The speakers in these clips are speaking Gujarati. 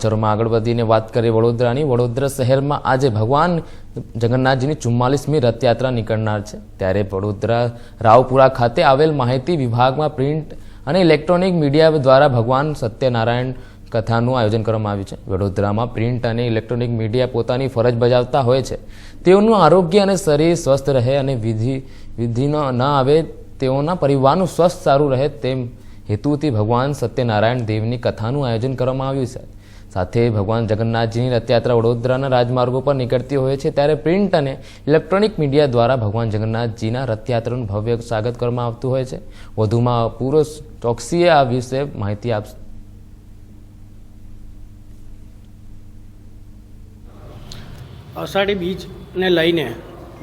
ચરોમાં આગળ વધીને વાત કરીએ વડોદરાની. વડોદરા શહેરમાં આજે ભગવાન જગન્નાથજીની ચુમ્માલીસમી રથયાત્રા નીકળનાર છે. ત્યારે વડોદરા રાવપુરા ખાતે આવેલ માહિતી વિભાગમાં પ્રિન્ટ અને ઇલેક્ટ્રોનિક મીડિયા દ્વારા ભગવાન સત્યનારાયણ કથાનું આયોજન કરવામાં આવ્યું છે. વડોદરામાં પ્રિન્ટ અને ઇલેક્ટ્રોનિક મીડિયા પોતાની ફરજ બજાવતા હોય છે. તેઓનું આરોગ્ય અને શરીર સ્વસ્થ રહે અને વિધિ વિધિનો ન આવે તેઓના પરિવારનું સ્વસ્થ સારું રહે તેમ હેતુથી ભગવાન સત્યનારાયણ દેવની કથાનું આયોજન કરવામાં આવ્યું છે. સાથે ભગવાન જગન્નાથજીની રથયાત્રા વડોદરાના રાજમાર્ગો પર નીકળતી હોય છે, ત્યારે પ્રિન્ટ અને ઇલેક્ટ્રોનિક મીડિયા દ્વારા ભગવાન જગન્નાથજીના રથયાત્રાનું ભવ્ય સ્વાગત કરવામાં આવતું હોય છે. વધુમાં પૂરો ચોકસીએ આ વિશે માહિતી આપશે. અષાઢી બીજને લઈને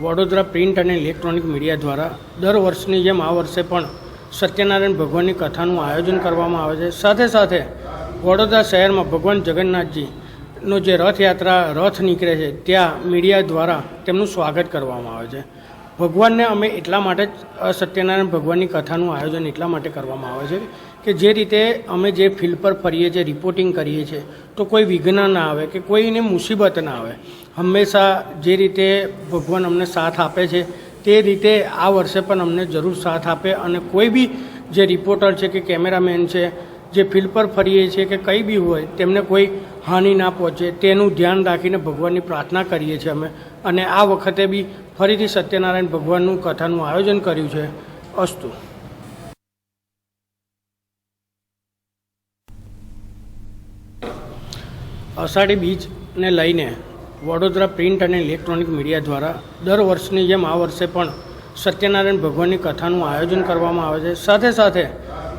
વડોદરા પ્રિન્ટ અને ઇલેક્ટ્રોનિક મીડિયા દ્વારા દર વર્ષની જેમ આ વર્ષે પણ સત્યનારાયણ ભગવાનની કથાનું આયોજન કરવામાં આવે છે. સાથે સાથે વડોદરા શહેરમાં ભગવાન જગન્નાથજીનો જે રથયાત્રા રથ નીકળે છે, ત્યાં મીડિયા દ્વારા તેમનું સ્વાગત કરવામાં આવે છે. ભગવાનને અમે એટલા માટે જ સત્યનારાયણ ભગવાનની કથાનું આયોજન એટલા માટે કરવામાં આવે છે કે જે રીતે અમે જે ફિલ્ડ પર ફરીએ છીએ, રિપોર્ટિંગ કરીએ છીએ, તો કોઈ વિઘ્ન ના આવે કે કોઈને મુસીબત ના આવે. હંમેશા જે રીતે ભગવાન અમને સાથ આપે છે, તે રીતે આ વર્ષે પણ અમને જરૂર સાથ આપે અને કોઈ બી જે રિપોર્ટર છે કે કેમેરામેન છે જે ફિલ્ડ પર ફરીએ છીએ કે કંઈ બી હોય, તેમને કોઈ હાનિ ના પહોંચે, તેનું ધ્યાન રાખીને ભગવાનની પ્રાર્થના કરીએ છીએ અમે. અને આ વખતે બી ફરીથી સત્યનારાયણ ભગવાનનું કથાનું આયોજન કર્યું છે. અસ્તુ. અષાઢી બીજને લઈને વડોદરા પ્રિન્ટ અને ઇલેક્ટ્રોનિક મીડિયા દ્વારા દર વર્ષની જેમ આ વર્ષે પણ સત્યનારાયણ ભગવાનની કથાનું આયોજન કરવામાં આવે છે. સાથે સાથે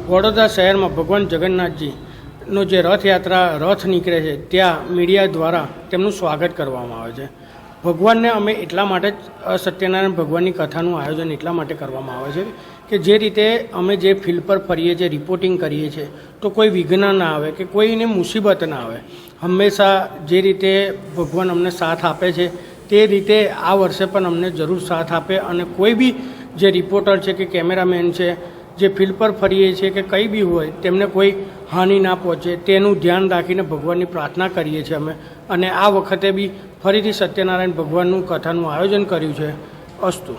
વડોદરા શહેરમાં ભગવાન જગન્નાથજીનો જે રથયાત્રા રથ નીકળે છે, ત્યાં મીડિયા દ્વારા તેમનું સ્વાગત કરવામાં આવે છે. ભગવાનને અમે એટલા માટે જ સત્યનારાયણ ભગવાનની કથાનું આયોજન એટલા માટે કરવામાં આવે છે કે જે રીતે અમે જે ફિલ્ડ પર ફરીએ છીએ, રિપોર્ટિંગ કરીએ છીએ, તો કોઈ વિઘ્ન ના આવે કે કોઈને મુસીબત ના આવે. હંમેશા જે રીતે ભગવાન અમને સાથ આપે છે, તે રીતે આ વર્ષે પણ અમને જરૂર સાથ આપે અને કોઈ બી જે રિપોર્ટર છે કે કેમેરામેન છે જે ફિલ્ડ પર ફરીએ છીએ કે કંઈ બી હોય, તેમને કોઈ હાનિ ના પહોંચે, તેનું ધ્યાન રાખીને ભગવાનની પ્રાર્થના કરીએ છીએ અમે. અને આ વખતે બી ફરીથી સત્યનારાયણ ભગવાનનું કથાનું આયોજન કર્યું છે. અસ્તુ.